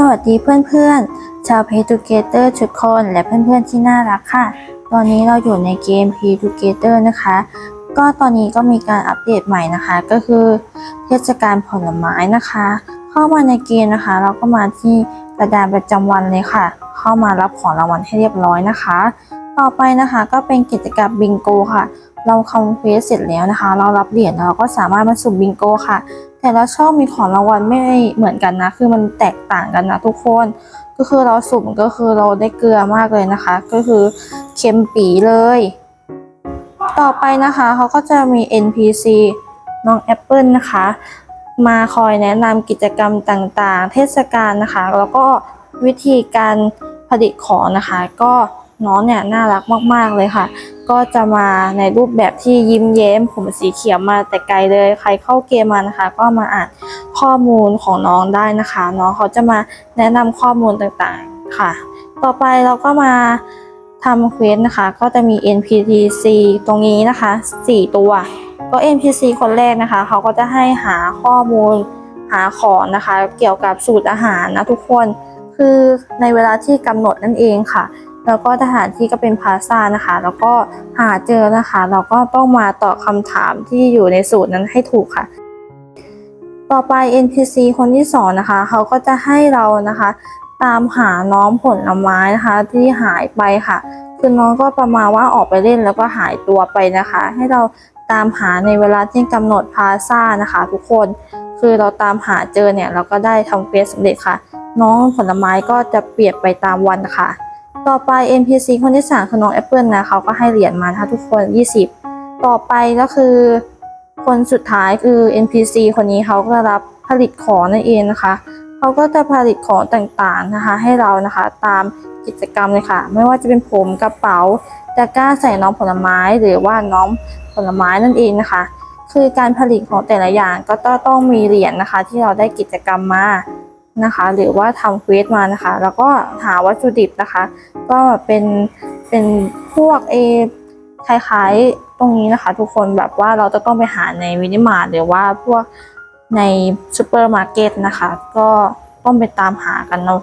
สวัสดีเพื่อนๆ ชาว p a y Together ทุกคนและเพื่อนๆที่น่ารักค่ะ ตอนนี้เราอยู่ในเกม p a y Together นะคะ ก็ตอนนี้ก็มีการอัปเดตใหม่นะคะ ก็คือเทศกาลผลไม้นะคะ เข้ามาในเกมนะคะ เราก็มาที่กระดานประจำวันเลยค่ะ เข้ามารับของรางวัลให้เรียบร้อยนะคะ ต่อไปนะคะก็เป็นกิจกรรมบิงโกค่ะ เราคอมเพลสเสร็จแล้วนะคะ เรารับเหรียญเราก็สามารถมาสุ่มบิงโกค่ะ แต่ละช่องมีของรางวัลไม่เหมือนกันนะ คือมันแตกต่างกันนะทุกคน ก็คือเราสุ่มก็คือเราได้เกลือมากเลยนะคะ ก็คือเค็มปีเลย ต่อไปนะคะเขาก็จะมี NPC น้องแอปเปิลนะคะ มาคอยแนะนำกิจกรรมต่างๆ เทศกาลนะคะ แล้วก็วิธีการผลิตของนะคะ ก็น้องเนี่ยน่ารักมากๆเลยค่ะ ก็จะมาในรูปแบบที่ยิ้มแย้ม ผมสีเขียวมาแต่ไกลเลย ใครเข้าเกมมานะคะ ก็มาอ่านข้อมูลของน้องได้นะคะ น้องเขาจะมาแนะนำข้อมูลต่างๆค่ะ ต่อไปเราก็มาทำเควสนะคะ ก็จะมี NPC ตรงนี้นะคะ 4 ตัว ก็ NPC คนแรกนะคะ เขาก็จะให้หาข้อมูลหาของนะคะ เกี่ยวกับสูตรอาหารนะทุกคน คือในเวลาที่กำหนดนั่นเองค่ะ แล้วก็สถานที่ก็เป็นพลาซ่านะคะ แล้วก็หาเจอนะคะ เราก็ต้องมาตอบคำถามที่อยู่ในสูตรนั้นให้ถูกค่ะ ต่อไป NPC คนที่สองนะคะ เขาก็จะให้เรานะคะ ตามหาน้องผลไม้นะคะ ที่หายไปค่ะ คือน้องก็ประมาณว่าออกไปเล่นแล้วก็หายตัวไปนะคะ ให้เราตามหาในเวลาที่กำหนดพลาซ่านะคะ ทุกคนคือเราตามหาเจอเนี่ยเราก็ได้ทำเควสสำเร็จค่ะ น้องผลไม้ก็จะเปลี่ยนไปตามวันค่ะ ต่อไป NPC คนที่สามคือน้องแอปเปิลนะเขาก็ให้เหรียญมานะคะทุกคน 20 ต่อไปก็คือ คนสุดท้ายคือ NPC คนนี้เขาก็รับผลิตของนั่นเองนะคะเขาก็จะผลิตของต่างๆนะคะ ให้เรานะคะตามกิจกรรมเลยค่ะ ไม่ว่าจะเป็นผมกระเป๋าตะกร้าใส่น้องผลไม้หรือว่าน้องผลไม้นั่นเองนะคะ คือการผลิตของแต่ละอย่างก็ต้องมีเหรียญนะคะ ที่เราได้กิจกรรมมา นะคะ หรือว่าทำเควสมานะคะ แล้วก็หาวัตถุดิบนะคะ ก็เป็นเป็นพวกเอคล้ายๆตรงนี้นะคะ ทุกคนแบบว่าเราจะต้องไปหาในวินิมาร์หรือว่าพวกในซูเปอร์มาร์เก็ตนะคะ ก็ต้องไปตามหากันเนาะ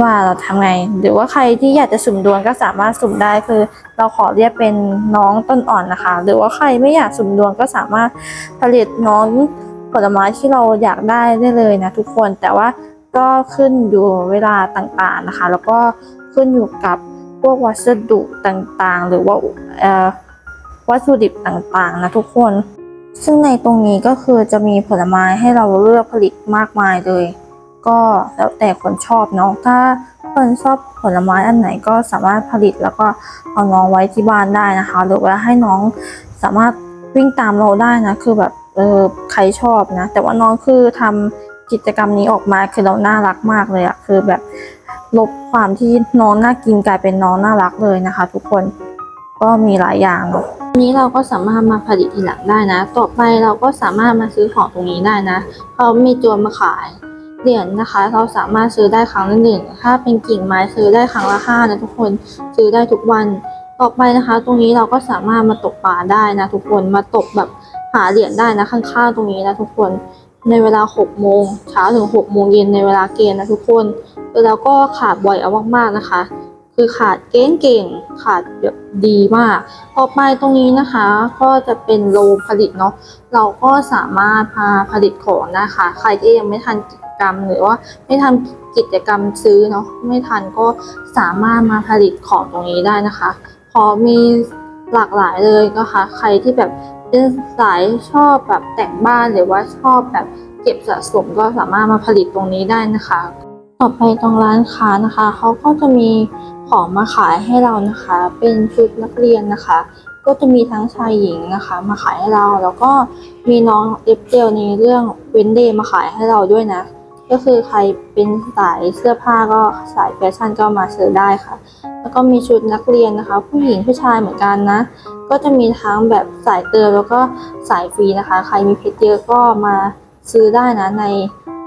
ว่าเราทำไง หรือว่าใครที่อยากจะสุ่มดวงก็สามารถสุ่มได้คือ เราขอเรียกเป็นน้องต้นอ่อนนะคะ หรือว่าใครไม่อยากสุ่มดวงก็สามารถผลิตน้อง ผลไม้ที่เราอยากได้ได้เลยนะทุกคนแต่ว่าก็ขึ้นอยู่เวลาต่างๆนะคะ แล้วก็ขึ้นอยู่กับพวกวัสดุต่างๆ หรือว่าวัตถุดิบต่างๆนะทุกคน ซึ่งในตรงนี้ก็คือจะมีผลไม้ให้เราเลือกผลิตมากมายเลย ก็แล้วแต่คนชอบเนาะถ้าคนชอบผลไม้อันไหนก็สามารถผลิตแล้วก็เอาน้องไว้ที่บ้านได้นะคะ หรือว่าให้น้องสามารถวิ่งตามเราได้นะคือแบบ เออใครชอบนะ แต่ว่าน้องคือทำกิจกรรมนี้ออกมาคือเราน่ารักมากเลยอะคือแบบลบความที่น้องน่ากินกลายเป็นน้องน่ารักเลยนะคะ ทุกคนก็มีหลายอย่างเนาะนี้เราก็สามารถมาผลิตทีหลังได้นะ ต่อไปเราก็สามารถมาซื้อของตรงนี้ได้นะเขามีตัวมาขายเหรียญนะคะ เราสามารถซื้อได้ครั้งละหนึ่งถ้าเป็นกิ่งไม้ซื้อได้ครั้งละห้านะทุกคนซื้อได้ทุกวัน ต่อไปนะคะ ตรงนี้เราก็สามารถมาตกปลาได้นะทุกคนมาตกแบบ หาเหรียญได้นะข้างๆตรงนี้นะทุกคนในเวลา 6 โมงเช้าถึง 6 โมงเย็นในเวลาเกณฑ์นะทุกคนแล้วก็ขาดบ่อยเอามากๆนะคะ คือขาดเก่งๆขาดแบบดีมาก ต่อไปตรงนี้นะคะ ก็จะเป็นโรงผลิตเนาะเราก็สามารถพาผลิตของนะคะ ใครที่ยังไม่ทันกิจกรรมหรือว่าไม่ทำกิจกรรมซื้อเนาะไม่ทันก็สามารถมาผลิตของตรงนี้ได้นะคะ พอมีหลากหลายเลยนะคะ ใครที่แบบ เป็นสายชอบแบบแต่งบ้านหรือว่าชอบแบบเก็บสะสมก็สามารถมาผลิตตรงนี้ได้นะคะ ต่อไปตรงร้านค้านะคะเขาก็จะมีของมาขายให้เรานะคะ เป็นชุดนักเรียนนะคะ ก็จะมีทั้งชายหญิงนะคะ มาขายให้เราแล้วก็มีน้องเอฟเจลในเรื่องเวนเดย์มาขายให้เราด้วยนะ ก็คือใครเป็นสายเสื้อผ้าก็สายแฟชั่นก็มาซื้อได้ค่ะ แล้วก็มีชุดนักเรียนนะคะ ผู้หญิงผู้ชายเหมือนกันนะ ก็จะมีทั้งแบบสายเติมแล้วก็สายฟรีนะคะ ใครมีเพชรเยอะก็มาซื้อได้นะใน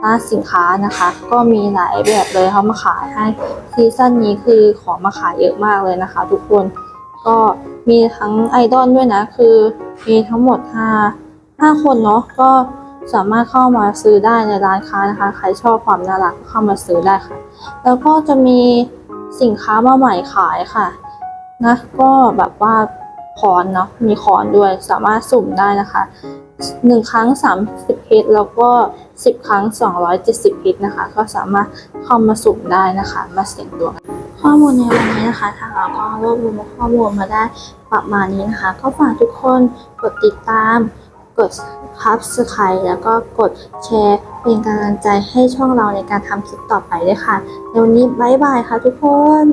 ร้านสินค้านะคะ ก็มีหลายแบบเลยเขามาขายให้ซีซั่นนี้คือของมาขายเยอะมากเลยนะคะ ทุกคนก็มีทั้งไอดอลด้วยนะ คือมีทั้งหมด5 5คนเนาะก็ สามารถเข้ามาซื้อได้ในร้านค้านะคะ ใครชอบความน่ารักก็เข้ามาซื้อได้ค่ะ แล้วก็จะมีสินค้ามาใหม่ขายค่ะนะก็แบบว่าคอนเนาะมีคอนด้วยสามารถสุ่มได้นะคะหนึ่งครั้ง 30เพชรแล้วก็ 10 ครั้ง 270เพชรนะคะ ก็สามารถเข้ามาสุ่มได้นะคะ มาเสี่ยงดวงข้อมูลในวันนี้นะคะทางเราก็รวบรวมข้อมูลมาได้ประมาณนี้นะคะ ก็ฝากทุกคนกดติดตาม กด subscribe แล้วก็กดแชร์เป็นกำลังใจให้ช่องเราในการทำคลิปต่อไปด้วยค่ะ ในวันนี้บ๊ายบายค่ะทุกคน